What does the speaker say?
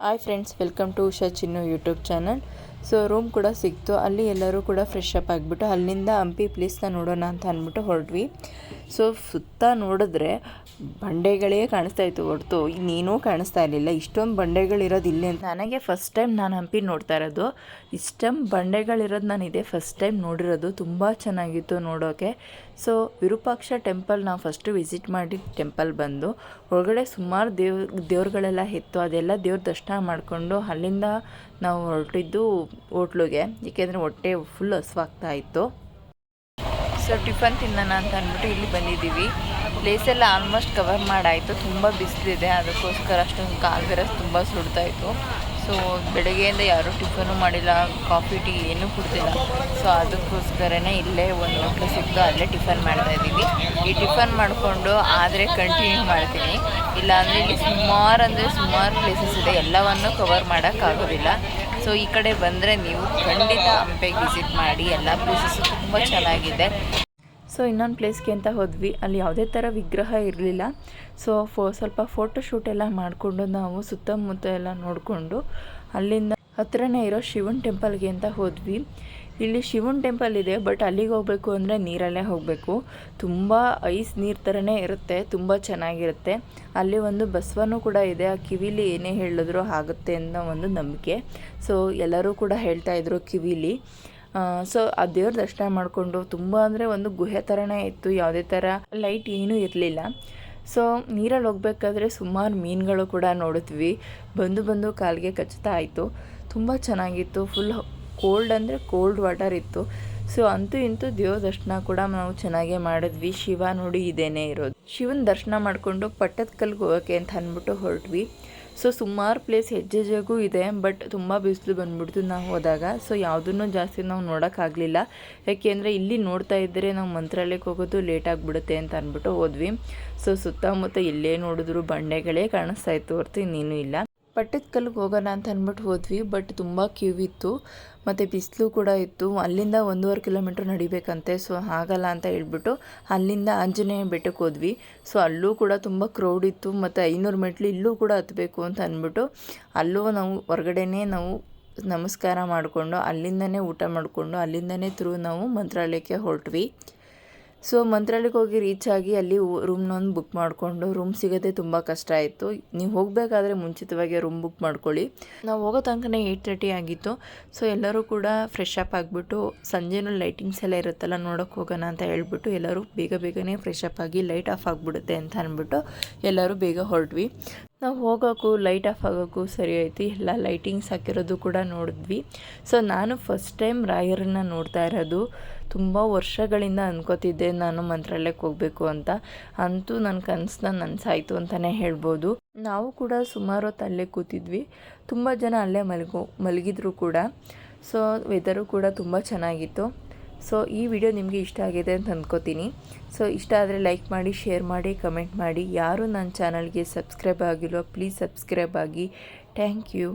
Hi friends welcome to Usha Chinnu YouTube channel so room ಕೂಡ ಸಿಕ್ತು ಅಲ್ಲಿ ಎಲ್ಲರೂ ಕೂಡ ಫ್ರೆಶ್ ಅಪ್ ಆಗಿಬಿಟ್ಟು ಅಲ್ಲಿಂದ ಹಂಪಿ ಪ್ಲೇಸ್ನ ನೋಡೋಣ ಅಂತ ಅಂದ್ಬಿಟ್ಟು ಹೊರಟ್ವಿ ಸೊ ಸುತ್ತ ನೋಡಿದ್ರೆ ಬಂಡೆಗಳೇ ಕಾಣಿಸ್ತಾ ಇತ್ತು ಹೊರತು. ಇನ್ನೇನೂ ಕಾಣಿಸ್ತಾ ಇರಲಿಲ್ಲ. ಇಷ್ಟೊಂದು ಬಂಡೆಗಳಿರೋದು ಇಲ್ಲಿ ಅಂತ. ನನಗೆ ಫಸ್ಟ್ ಟೈಮ್ ನಾನು ಹಂಪಿ ನೋಡ್ತಾ ಇರೋದು. ಇಷ್ಟೊಂದು ಬಂಡೆಗಳಿರೋದು ನಾನು ಇದೇ ಫಸ್ಟ್ ಟೈಮ್ ನೋಡಿರೋದು. ತುಂಬ ಚೆನ್ನಾಗಿತ್ತು ನೋಡೋಕ್ಕೆ ಸೊ ವಿರೂಪಾಕ್ಷ ಟೆಂಪಲ್ ನಾವು ಫಸ್ಟು ವಿಸಿಟ್ ಮಾಡಿ ಟೆಂಪಲ್ ಬಂದು, ಒಳಗಡೆ ಸುಮಾರು ದೇವ್, ದೇವ್ರುಗಳೆಲ್ಲ ಇತ್ತು ಅದೆಲ್ಲ ದೇವ್ರ ದರ್ಶನ ಮಾಡಿಕೊಂಡು ಅಲ್ಲಿಂದ ನಾವು ಹೊರಟಿದ್ದು ಹೋಟ್ಲಿಗೆ. ಏಕೆಂದರೆ ಹೊಟ್ಟೆ ಫುಲ್ ಹಸುವಾಗ್ತಾ ಇತ್ತು. ಸೊ ಟಿಫನ್ ತಿನ್ನೋಣ ಅಂತ ಅಂದ್ಬಿಟ್ಟು ಇಲ್ಲಿ ಬಂದಿದ್ದೀವಿ. ಪ್ಲೇಸೆಲ್ಲ ಆಲ್ಮೋಸ್ಟ್ ಕವರ್ ಮಾಡಾಯಿತು. ತುಂಬ ಬಿಸಿಲಿದೆ. ಅದಕ್ಕೋಸ್ಕರ ಅಷ್ಟೊಂದು ಕಾಲು ಬೆರಸ್ ತುಂಬ ಸುಡ್ತಾಯಿತ್ತು ಸೊ ಬೆಳಗ್ಗೆಯಿಂದ ಯಾರೂ ಟಿಫನು ಮಾಡಿಲ್ಲ. ಕಾಫಿ, ಟೀ ಏನೂ ಕುಡ್ತಿಲ್ಲ ಸೊ ಅದಕ್ಕೋಸ್ಕರನೇ ಇಲ್ಲೇ ಒಂದು ಹೋಟ್ಲು ಸಿಕ್ತು ಅಲ್ಲೇ ಟಿಫನ್ ಮಾಡ್ತಾ ಇದ್ದೀವಿ. ಈ ಟಿಫನ್ ಮಾಡಿಕೊಂಡು ಆದರೆ ಕಂಟಿನ್ಯೂ ಮಾಡ್ತೀನಿ. ಇಲ್ಲಾಂದರೆ ಇಲ್ಲಿ ಸುಮಾರು ಅಂದರೆ ಸುಮಾರು ಪ್ಲೇಸಸ್ ಇದೆ. ಎಲ್ಲವನ್ನು ಕವರ್ ಮಾಡೋಕ್ಕಾಗೋದಿಲ್ಲ ಸೊ ಈ ಕಡೆ ಬಂದರೆ ನೀವು ಖಂಡಿತ ಹಂಪೆಗೆ ವಿಸಿಟ್ ಮಾಡಿ, ಎಲ್ಲ ಪ್ಲೇಸಸ್ಸು ತುಂಬ ಚೆನ್ನಾಗಿದೆ. ಸೊ ಇನ್ನೊಂದು ಪ್ಲೇಸ್ಗೆ ಅಂತ ಹೋದ್ವಿ. ಅಲ್ಲಿ ಯಾವುದೇ ಥರ ವಿಗ್ರಹ ಇರಲಿಲ್ಲ. ಸೊ ಫೋ, ಸ್ವಲ್ಪ ಫೋಟೋ ಶೂಟ್ ಎಲ್ಲ ಮಾಡಿಕೊಂಡು ನಾವು ಸುತ್ತಮುತ್ತ ಎಲ್ಲ ನೋಡಿಕೊಂಡು ಅಲ್ಲಿಂದ ಹತ್ತಿರನೇ ಇರೋ ಶಿವನ್ ಟೆಂಪಲ್ಗೆ ಅಂತ ಹೋದ್ವಿ. ಇಲ್ಲಿ ಶಿವನ್ ಟೆಂಪಲ್ ಇದೆ, ಬಟ್ ಅಲ್ಲಿಗೆ ಹೋಗಬೇಕು ಅಂದರೆ ನೀರಲ್ಲೇ ಹೋಗಬೇಕು. ತುಂಬ ಐಸ್ ನೀರು ಥರನೇ ಇರುತ್ತೆ, ತುಂಬ ಚೆನ್ನಾಗಿರುತ್ತೆ. ಅಲ್ಲಿ ಒಂದು ಬಸವನು ಕೂಡ ಇದೆ, ಆ ಕಿವಿಲಿ ಏನೇ ಹೇಳಿದ್ರು ಆಗುತ್ತೆ ಅನ್ನೋ ಒಂದು ನಂಬಿಕೆ. ಸೊ ಎಲ್ಲರೂ ಕೂಡ ಹೇಳ್ತಾ ಇದ್ರು ಕಿವಿಲಿ. ಸೊ ಆ ದೇವ್ರ ದರ್ಶನ ಮಾಡಿಕೊಂಡು ತುಂಬ ಅಂದರೆ ಒಂದು ಗುಹೆ ಥರನೇ ಇತ್ತು, ಯಾವುದೇ ಥರ ಲೈಟ್ ಏನೂ ಇರಲಿಲ್ಲ. ಸೊ ನೀರಲ್ಲಿ ಹೋಗ್ಬೇಕಾದ್ರೆ ಸುಮಾರು ಮೀನುಗಳು ಕೂಡ ನೋಡಿದ್ವಿ ಬಂದು ಬಂದು ಕಾಲಿಗೆ ಕಚ್ಚುತ್ತಾ ಆಯಿತು. ತುಂಬ ಚೆನ್ನಾಗಿತ್ತು ಫುಲ್ ಕೋಲ್ಡ್ ಅಂದರೆ ಕೋಲ್ಡ್ ವಾಟರ್ ಇತ್ತು. ಸೊ ಅಂತೂ ಇಂತೂ ದೇವ್ರ ದರ್ಶನ ಕೂಡ ನಾವು ಚೆನ್ನಾಗೇ ಮಾಡಿದ್ವಿ. ಶಿವ ನೋಡಿ ಇದೇನೇ ಇರೋದು. ಶಿವನ ದರ್ಶನ ಮಾಡಿಕೊಂಡು ಪಟ್ಟದ ಕಲ್ಗೆ ಹೋಗೋಕ್ಕೆ ಅಂತ ಅಂದ್ಬಿಟ್ಟು ಹೊರಟ್ವಿ. ಸೊ ಸುಮಾರು ಪ್ಲೇಸ್ ಹೆಜ್ಜೆಜ್ಜೆಗೂ ಇದೆ ಬಟ್ ತುಂಬ ಬಿಸಿಲು ಬಂದ್ಬಿಡ್ತು ನಾವು ಹೋದಾಗ. ಸೊ ಯಾವುದನ್ನು ಜಾಸ್ತಿ ನಾವು ನೋಡೋಕ್ಕಾಗಲಿಲ್ಲ ಯಾಕೆಂದರೆ ಇಲ್ಲಿ ನೋಡ್ತಾ ಇದ್ದರೆ ನಾವು ಮಂತ್ರಾಲಯಕ್ಕೆ ಹೋಗೋದು ಲೇಟ್ ಆಗಿಬಿಡುತ್ತೆ ಅಂತ ಅಂದ್ಬಿಟ್ಟು ಹೋದ್ವಿ. ಸೊ ಸುತ್ತಮುತ್ತ ಎಲ್ಲೇ ನೋಡಿದ್ರು ಬಂಡೆಗಳೇ ಕಾಣಿಸ್ತಾ ಇತ್ತು ಹೊರತು ಇನ್ನೇನು ಇಲ್ಲ. ಪಟ್ಟದ ಕಲ್ಲಿಗೆ ಹೋಗೋಣ ಅಂತ ಅಂದ್ಬಿಟ್ಟು ಹೋದ್ವಿ ಬಟ್ ತುಂಬ ಕ್ಯೂ ಇತ್ತು. ಮತ್ತು ಬಿಸಿಲು ಕೂಡ ಇತ್ತು. ಅಲ್ಲಿಂದ ಒಂದೂವರೆ ಕಿಲೋಮೀಟ್ರ್ ನಡಿಬೇಕಂತೆ. ಸೊ ಆಗಲ್ಲ ಅಂತ ಹೇಳ್ಬಿಟ್ಟು ಅಲ್ಲಿಂದ ಆಂಜನೇಯ ಬೆಟ್ಟಕ್ಕೆ ಹೋದ್ವಿ. ಸೊ, ಅಲ್ಲೂ ಕೂಡ ತುಂಬ ಕ್ರೌಡ್ ಇತ್ತು. ಮತ್ತು ಐನೂರು ಮೆಟ್ಲು ಇಲ್ಲೂ ಕೂಡ ಹತ್ತಬೇಕು ಅಂತ ಅಂದ್ಬಿಟ್ಟು ಅಲ್ಲೂ ನಾವು ಹೊರಗಡೆನೇ ನಾವು ನಮಸ್ಕಾರ ಮಾಡಿಕೊಂಡು ಅಲ್ಲಿಂದನೇ ಊಟ ಮಾಡಿಕೊಂಡು ಅಲ್ಲಿಂದನೇ ಥ್ರೂ ನಾವು ಮಂತ್ರಾಲಯಕ್ಕೆ ಹೊರಟ್ವಿ. ಸೊ ಮಂತ್ರಾಲಯಕ್ಕೆ ಹೋಗಿ ರೀಚ್ ಆಗಿ ಅಲ್ಲಿ ರೂಮ್ನೊಂದು ಬುಕ್ ಮಾಡಿಕೊಂಡು ರೂಮ್ ಸಿಗೋದೇ ತುಂಬ ಕಷ್ಟ ಆಯಿತು. ನೀವು ಹೋಗಬೇಕಾದ್ರೆ ಮುಂಚಿತವಾಗಿ ರೂಮ್ ಬುಕ್ ಮಾಡ್ಕೊಳ್ಳಿ. ನಾವು ಹೋಗೋ ತನಕನೇ ಏಯ್ಟ್ ತರ್ಟಿ ಆಗಿತ್ತು. ಸೊ ಎಲ್ಲರೂ ಕೂಡ ಫ್ರೆಶ್ ಅಪ್ ಆಗಿಬಿಟ್ಟು, ಸಂಜೆನೂ ಲೈಟಿಂಗ್ಸ್ ಎಲ್ಲ ಇರುತ್ತಲ್ಲ ನೋಡೋಕ್ಕೆ ಹೋಗೋಣ ಅಂತ ಹೇಳ್ಬಿಟ್ಟು ಎಲ್ಲರೂ ಬೇಗ ಬೇಗನೆ ಫ್ರೆಶ್ ಅಪ್ ಆಗಿ ಲೈಟ್ ಆಫ್ ಆಗಿಬಿಡುತ್ತೆ ಅಂತ ಅಂದ್ಬಿಟ್ಟು ಎಲ್ಲರೂ ಬೇಗ ಹೊರಟ್ವಿ. ನಾವು ಹೋಗೋಕ್ಕೂ ಲೈಟ್ ಆಫ್ ಆಗೋಕ್ಕೂ ಸರಿ ಆಯ್ತು. ಎಲ್ಲ ಲೈಟಿಂಗ್ಸ್ ಹಾಕಿರೋದು ಕೂಡ ನೋಡಿದ್ವಿ. ಸೊ ನಾನು ಫಸ್ಟ್ ಟೈಮ್ ರಾಯರನ್ನ ನೋಡ್ತಾ ಇರೋದು. ತುಂಬ ವರ್ಷಗಳಿಂದ ಅಂದ್ಕೋತಿದ್ದೆ ನಾನು ಮಂತ್ರಾಲಯಕ್ಕೆ ಹೋಗಬೇಕು ಅಂತ. ಅಂತೂ ನನ್ನ ಕನಸನ್ನ ನನಸಾಯಿತು ಅಂತಲೇ ಹೇಳ್ಬೋದು. ನಾವು ಕೂಡ ಸುಮಾರು ಹೊತ್ತು ಅಲ್ಲೇ ಕೂತಿದ್ವಿ. ತುಂಬ ಜನ ಅಲ್ಲೇ ಮಲಗೋ, ಮಲಗಿದ್ರು ಕೂಡ. ಸೊ ವೆದರು ಕೂಡ ತುಂಬ ಚೆನ್ನಾಗಿತ್ತು. ಸೊ ಈ ವಿಡಿಯೋ ನಿಮಗೆ ಇಷ್ಟ ಆಗಿದೆ ಅಂತ ಅಂದ್ಕೋತೀನಿ ಸೊ ಇಷ್ಟ ಆದರೆ ಲೈಕ್ ಮಾಡಿ, ಶೇರ್ ಮಾಡಿ, ಕಮೆಂಟ್ ಮಾಡಿ. ಯಾರು ನನ್ನ ಚಾನಲ್ಗೆ ಸಬ್ಸ್ಕ್ರೈಬ್ ಆಗಿಲ್ವೋ, ಪ್ಲೀಸ್ ಸಬ್ಸ್ಕ್ರೈಬ್ ಆಗಿ. Thank you.